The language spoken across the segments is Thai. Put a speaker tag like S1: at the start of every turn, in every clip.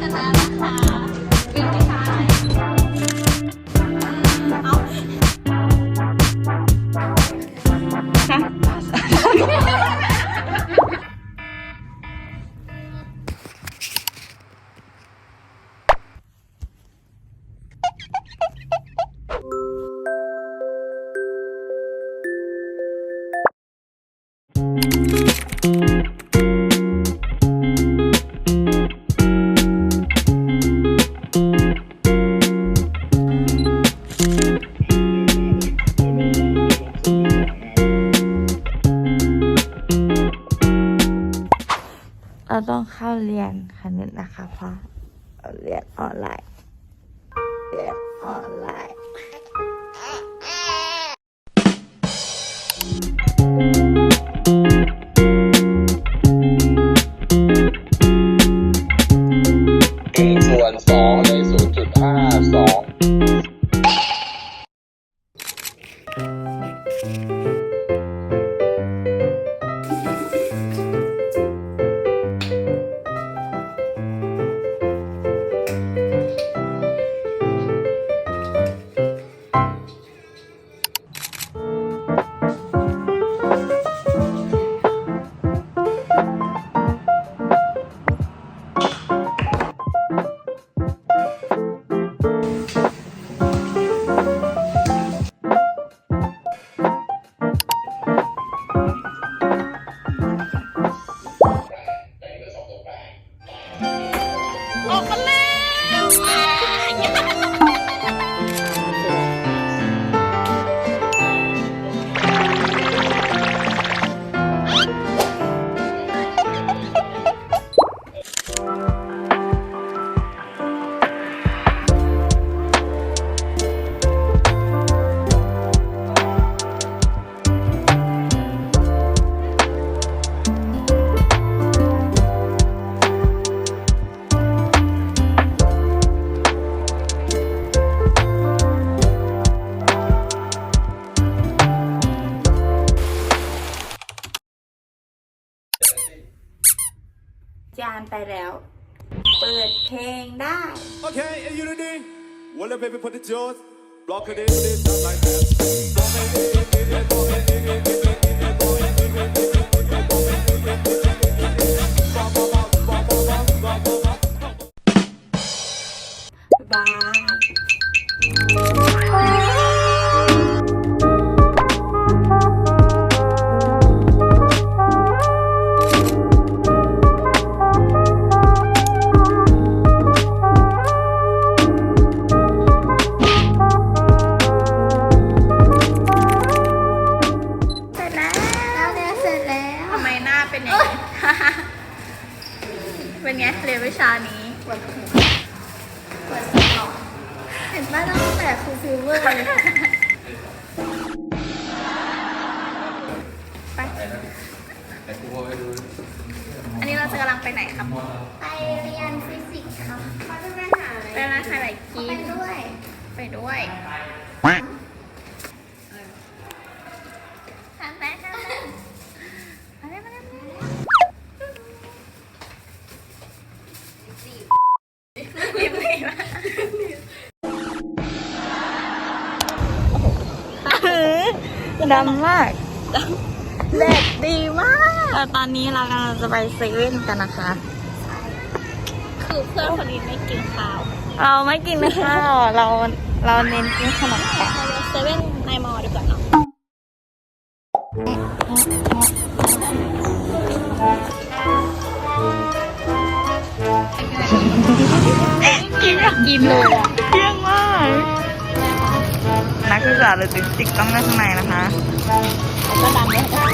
S1: ชนะนะคะ เข้า
S2: เรียนคณิตนะคะเพราะเราเรียนออนไลน์เรียนออนไลน์
S3: ส่วนสองในศูนย์จุดห้าสอง
S4: Okay, unity. Well, put it yours, block it in like that.
S1: ไงเรียนวิชานี้ปวดหัวปวดสมองเห็นป่ะตั้งแต่ครูฟิวเวอร์เลยไปอันนี้เราจะกำลังไปไหนครับ
S5: ไปเรียนฟิสิกส์ครับเขาจะไปหาอะไร
S1: ไปร้านขายไหลกิ
S5: ไป
S1: น
S5: ด้วย
S1: ไปด้วย
S2: ดำมากเด็ดดีมากแล้วตอนนี้เรากำลังจะไปเซเว่นกันนะคะ
S1: คือเพื่อนคนนี้ไม่กินข้าว
S2: เราไม่กินข้าว เราเราเน้นกินขนมกัน
S1: เราเซเว่นในมอดีกว่าเนาะ
S2: กินกินเลย นักศึกษาหรือติ๊กติ๊กต้องนั่งข้างในนะคะ
S1: ก็ดันเลยได้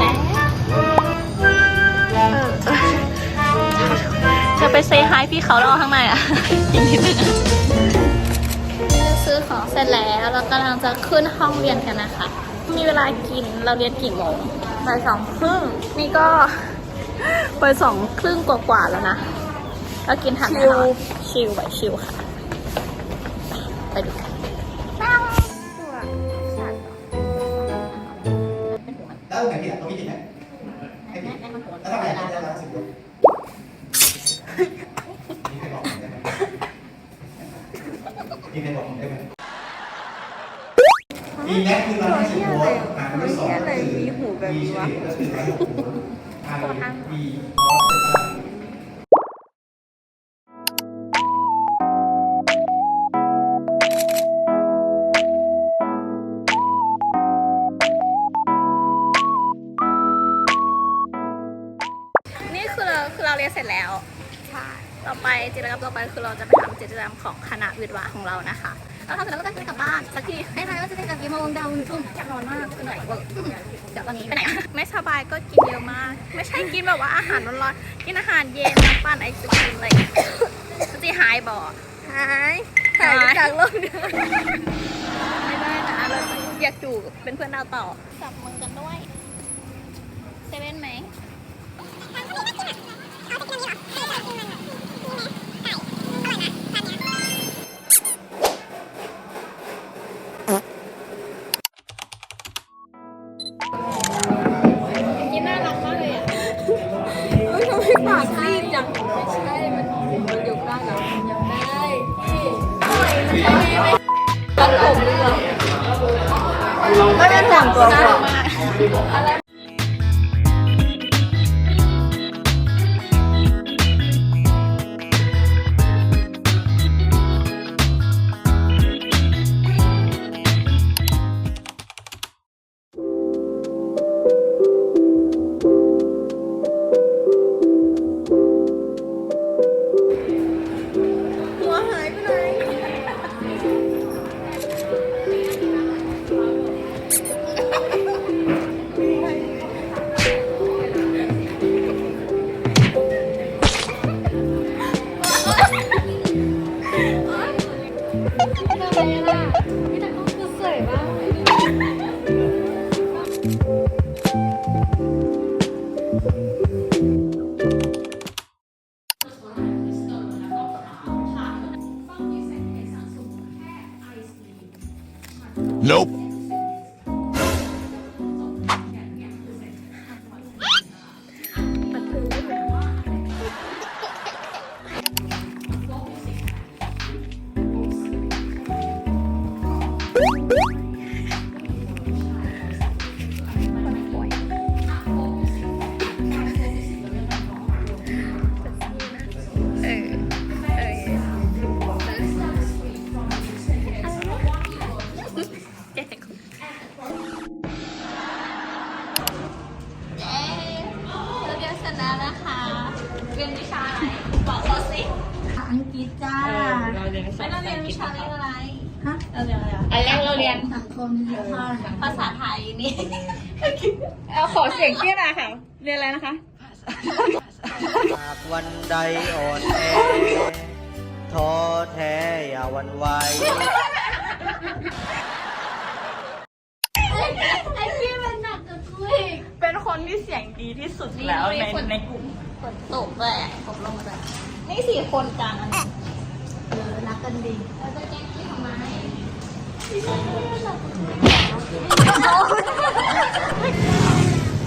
S1: แล้วจะไปเซฮายพี่เขาแล้วเอาข้างในอะอีกนิดนึงอะซื้อของเสร็จแล้วเรากำลังจะขึ้นห้องเรียนกันนะคะ มีเวลากินเราเรียนกี่โมง
S2: บ่ายสองครึ่ง
S1: นี่ก็ไปสองครึ่งกว่าๆแล้วนะเรากินทันแน่นอนชิลไปชิลค่ะ ไปดูกั
S6: แล้วไหนพี่อะตรงนี้กินไหมให้กินแล้วทำไมได้แล้วสิบคนนี่ไปบอกผมได้ไหมนี่ไปบอกผ
S2: มได้หมมีแม็
S6: กคือร้อยห้สอมีสอ
S1: งคือมีสี่ก็คือร้อยหกหัวอ่ามีมีอ ไปคือเราจะไปทำกิจกรรมของคณะวิทย์วะของเรานะคะเราทำเสร็จแล้วก็จะกลับบ้านสักทีไอ้นายว่าจะได้กลับกี่โมงดาวทุ่มอยากนอนมากเหนื่อยเวอร์เดี๋ยวตอนนี้ไปไหนไม่สบายก็กินเยอะมาก ไม่ใช่กินแบบว่าอาหารร้อนๆกินอาหารเย็นน้ำปั่นไอศครีมอะไรอย่างเงี้ยจะหายบ่หายหายจากโลกเนี้ยไม่ได้นะเราอยากอยู่เป็นเพื่อนดาวต่อจับมือกันด้วยเซเว่นไหมกิน่งตั
S2: ว
S1: น่อน Nope. วิชาเรียนอะไร
S2: ฮะ
S1: เราเรียนอะไรอันแรกเราเรียน
S2: สังคมนิติภาพ
S1: ภาษาไทยนี่
S2: เอาขอเสียงเกี้ยนะค่ะ เรียนอะไรนะคะ
S7: หากวันใดอ่อนแอท้อแท้อย่าหวันไหว
S1: ไอ้พี่มันหนักกับกูอีก
S2: เป็นคนที่เสียงดีที่สุดแล้วในในกลุ่ม
S1: ฝนตกเลยอะตกลงมาเลยนี่สี่คนกลางอันนี้เออรั กกันดีเราจะแกล้งพี่ทำไม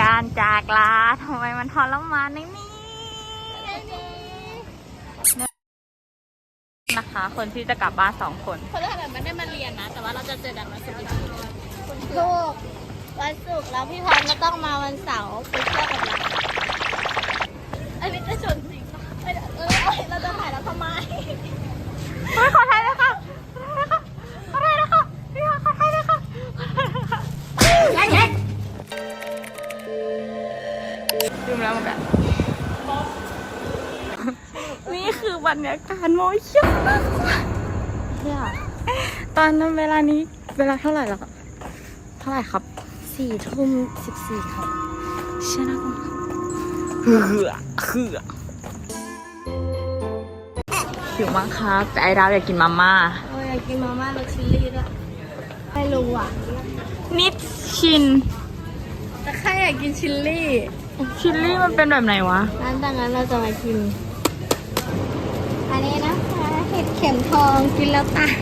S2: การจากลาทำไมมันทรมานในนี้นะคะ คนที่จะกลับบ้านสองคน
S1: คนละแบบไม่ได้มาเรียนนะ แต่ว่าเราจะเจอกันวันศุกร์ถูกวันศุกร์แล้วพี่พรก็ต้องมาวันเสาร์ไปเที่ยวกับเราอันนี้จะชน
S2: อบรรยากาศโมยชิมากเนี่ยตอนนั้นเวลานี้เวลาเท่าไหร่แล้วครับเท่าไหร่ครับสี่ทุ่มสิบสี่ครับเชื่อนะเหือเหือหิวมากครับ แต่ไอ้ดาวอยากกินมาม่า
S1: โอ้ยอยากกินมาม่ารสชิลลี่ด้วยไม่รู้อะ
S2: นิดชิน
S1: แต่แค่อยากกินชิลลี่
S2: ชิลลี่มันเป็นแบบไหนวะ
S1: นั้นดังนั้นเราจะมากิน อันนี้นะคะเห็ดเข็มทองกินแล้วตาย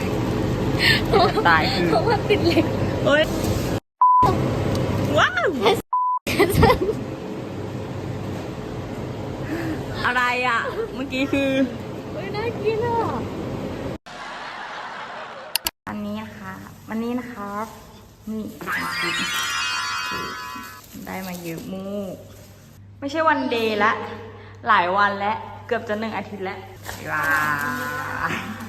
S2: ตายคือ
S1: เพราะว่าติดเหล็ก
S2: เฮ้ย ว้าว อะไรอะ เมื่อกี้คือ
S1: เฮ้ยน่ากินอะ
S2: อันนี้นะคะ วันนี้นะคะนี่กินได้มาเยอะมูก ไม่ใช่วันเดย์ละ หลายวันแล้วเกือบจะหนึ่งอาทิตย์แล้วว้า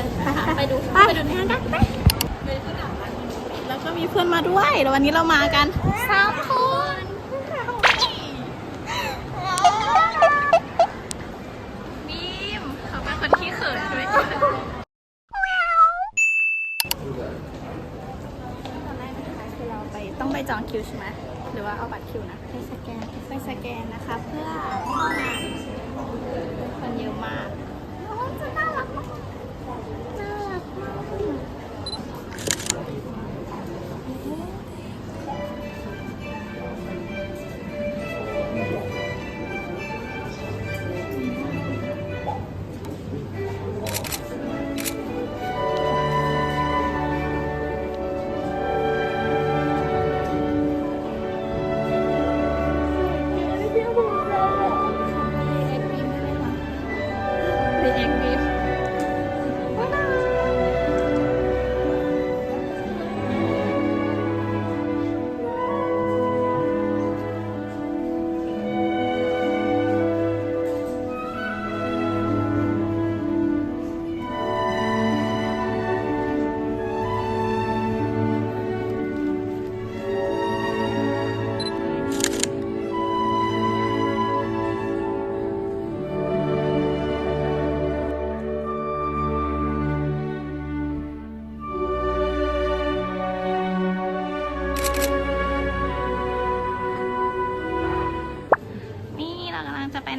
S5: หละ
S1: จำไว้เลยไปดูไปดูงานกันไปแล้วก็มีเพื่อนมาด้วยแล้ววันนี้เรามากันสามคน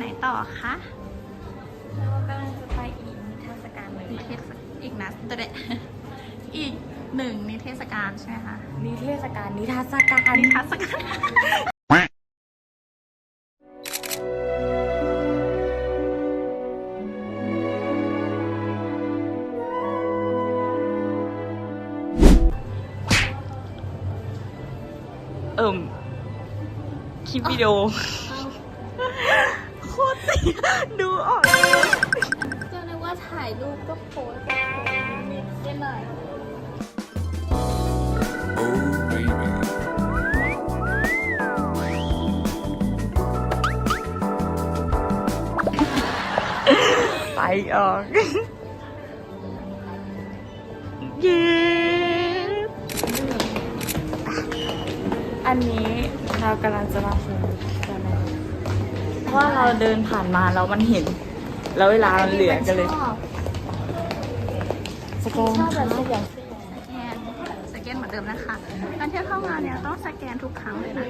S1: ไปไหนต่อคะ
S2: เรากำลังจะไปอีกนิทรรศการหนึ่ง
S1: นิเทศอีกนะตัวเด็อีกหนึ่งนิเทศกาลใช่ไหมคะ
S2: นิเทศการนิทรรศการ
S1: นิทรรศการ
S2: เอิ่มคลิปวิดีโอโคตรเสีย ดูออกเลย
S1: ก็นึกว่าถ่ายรูปก็โพสต์เล่นหน่อย
S2: ไปออกเย้อันนี้เรากำลังจะมาถึงกันนะเพ ราะว่าเราเดินผ่านมาแล้วมันเห็น แล้วเวลามันเหลือกันเลย
S1: ชอบ
S2: สแกน
S1: ชอบแบบสแกนสแกนสแกนเหมือนเดิมนะคะ การที่เข้างานเนี่ยต้องสแกนทุกครั้งเลยนะ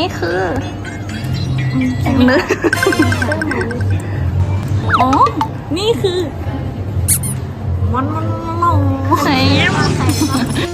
S1: นี่คืออืมนึก
S2: อ๋อ นี่คือ มันมันมัน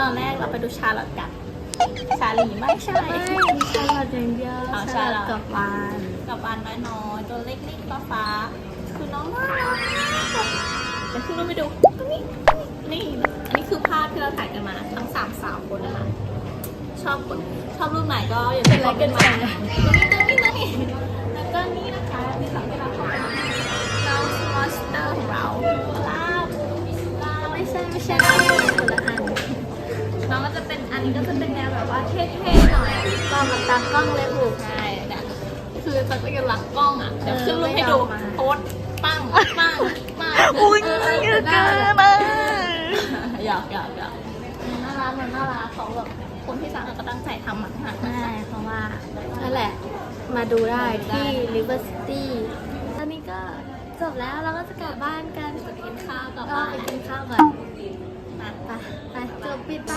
S1: ตตอนแรกเราไปดูชาลอตกันชาลีไม่ใช่
S5: ไม่มีชาลอตอย่างเดียว
S1: อ๋อ
S5: ชาลอต
S1: ชาลอต
S5: กับวาน
S1: กับอันน้อยๆตัวเล็กๆฟ้าฟ้าๆคือน้องน่ารักมากเดี๋ยวขึ้นรูปไปดูนี่นี่อันนี้คือภาพที่เราถ่ายกันมาทั้งสามสาวคนนะคะชอบคนชอบรูปไหนก็อย่าลืมคอมเมนต์มาตัวนี้ตัวนี้ตัวนี้แล้วก็นี่นะคะที่สามที่เราถ่ายน้องมอสเตอร์ของเราลาบลาบไม่ใช่ไม่ใช่ เป็นอันนี้ก็จะเป็นแนวแบบว่าเท่ๆหน่อย
S5: ลองกับตากล้องเลยบุก
S1: ใช่เนี่ยคือจะเป็นหลังกล้องอะเดี๋ยวขึ้นรูปให้ดู
S5: ไม่เอามา
S1: โพสต์ปั้งปั้งปั้ง
S5: อุ้ย
S1: เเกิ
S5: น
S1: ได้
S5: มา
S1: หยอกหยอกหยอกน่ารักมันน่ารักเขาแบบคนที่สั่งก็ตั้งใจทำมันค่ะ
S5: ใช่เพราะว่านั่นแหละมาดูได้ที่ River City ตอนนี้ก็จบแล้วเราก็จะกลับบ้านกัน
S1: กินข้าวกับ
S5: ก็
S1: บ้าน
S5: ไปกินข้าวก่อน
S1: นะ
S5: ไปไปจบปิดไป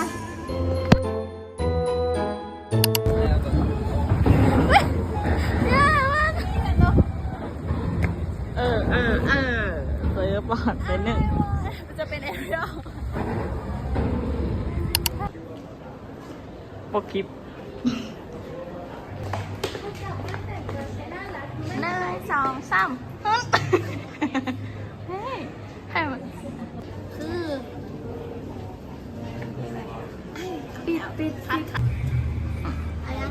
S5: เออเออเออเซื้อปอดไปหนึ่ง
S1: มันจะเป็นแอเรียล
S5: ปกคลิป
S1: หนึ่งสองสาม
S5: ปิดปิด
S1: พัดค่ะ
S5: อะไรนะ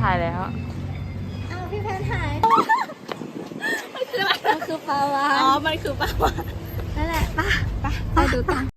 S2: ถ่ายแล้ว
S5: อ้าวพี่แพนหาย
S1: มันคืออะไร
S5: มันคือปลาวา
S1: อ๋อ
S5: ฬ
S1: มันคือปลาวาฬ
S5: นั่นแหละไป่ะไปดูกัน